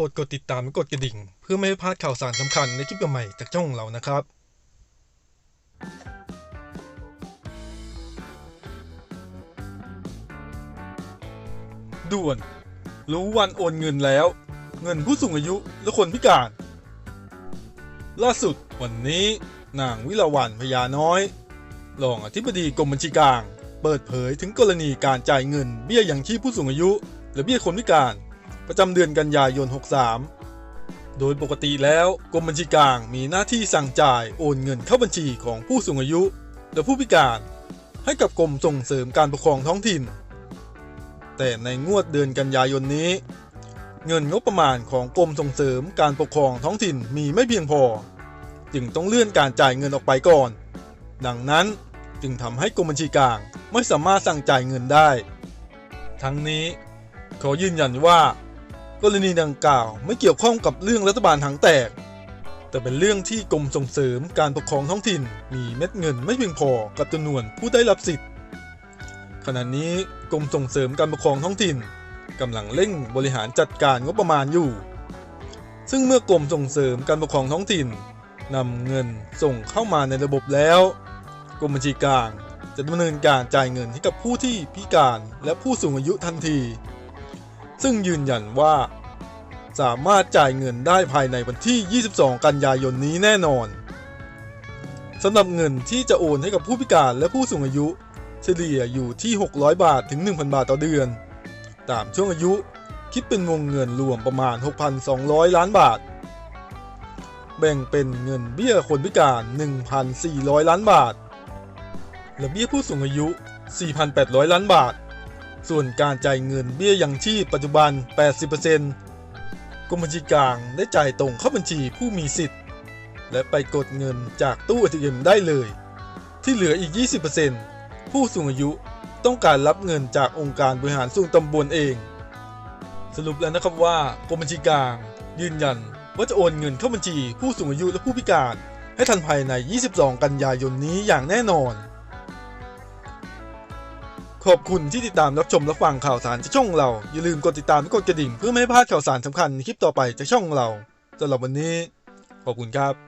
โปรดกดติดตามและกดกระดิ่ง เพื่อไม่ให้พลาดข่าวสารสำคัญในคลิปใหม่จากช่องเรานะครับ ด่วน รู้วันโอนเงินแล้ว เงินผู้สูงอายุและคนพิการ ล่าสุดวันนี้นางวิลาวันพญาน้อย รองอธิบดีกรมบัญชีกลาง เปิดเผยถึงกรณีการจ่ายเงินเบี้ยยังชีพผู้สูงอายุ และเบี้ยคนพิการ ประจำเดือนกันยายน 63 โดยปกติแล้วกรมบัญชีกลางมีหน้าที่สั่งจ่ายโอนเงินเข้าบัญชีของผู้สูงอายุ และผู้พิการ ให้กับกรมส่งเสริมการปกครองท้องถิ่น แต่ในงวดเดือนกันยายนนี้ เงินงบประมาณของกรมส่งเสริมการปกครองท้องถิ่นมีไม่เพียงพอ จึงต้องเลื่อนการจ่ายเงินออกไปก่อน ดังนั้นจึงทำให้กรมบัญชีกลางไม่สามารถสั่งจ่ายเงินได้ ทั้งนี้ขอยืนยันว่า กรณีดังกล่าวไม่เกี่ยวข้องกับเรื่องรัฐบาลถังแตก แต่เป็นเรื่องที่กรมส่งเสริมการปกครองท้องถิ่น มีเม็ดเงินไม่เพียงพอกับจำนวนผู้ได้รับสิทธิ์ขณะนี้กรมส่งเสริมการปกครองท้องถิ่นกำลังเร่งบริหารจัดการงบประมาณอยู่ ซึ่งเมื่อกรมส่งเสริมการปกครองท้องถิ่นนำเงินส่งเข้ามาในระบบแล้ว กรมบัญชีกลางจะดำเนินการจ่ายเงินให้กับผู้ที่พิการและผู้สูงอายุทันที ซึ่งยืนยันว่า สามารถจ่ายเงินได้ภายในวันที่ 22 กันยายนนี้แน่นอนสำหรับเงินที่จะโอนให้กับผู้พิการและผู้สูงอายุ เฉลี่ยอยู่ที่ 600 บาทถึง 1,000 บาทต่อเดือน ตามช่วงอายุคิดเป็นวงเงินรวมประมาณ 6,200 ล้านบาท แบ่งเป็นเงินเบี้ยคนพิการ 1,400 ล้านบาท และเบี้ยผู้สูงอายุ 4,800 ล้านบาท ส่วนการจ่ายเงินเบี้ยยังชีพปัจจุบัน 80%กรมบัญชีกลางได้จ่ายตรงเข้าบัญชีผู้มีสิทธิ์ และไปกดเงินจากตู้ ATM ได้เลย ที่เหลืออีก 20%ผู้สูงอายุต้องการรับเงินจากองค์การบริหารส่วนตำบลเอง สรุปแล้วนะครับว่ากรมบัญชีกลาง ยืนยันว่าจะโอนเงินเข้าบัญชีผู้สูงอายุและผู้พิการ ให้ทันภายใน 22 กันยายนนี้อย่างแน่นอน ขอบคุณที่ติดตามรับชมและฟังข่าวสารจากช่องเรา อย่าลืมกดติดตามและกดกระดิ่งเพื่อไม่ให้พลาดข่าวสารสำคัญในคลิปต่อไปจากช่องเราสำหรับวันนี้ ขอบคุณครับ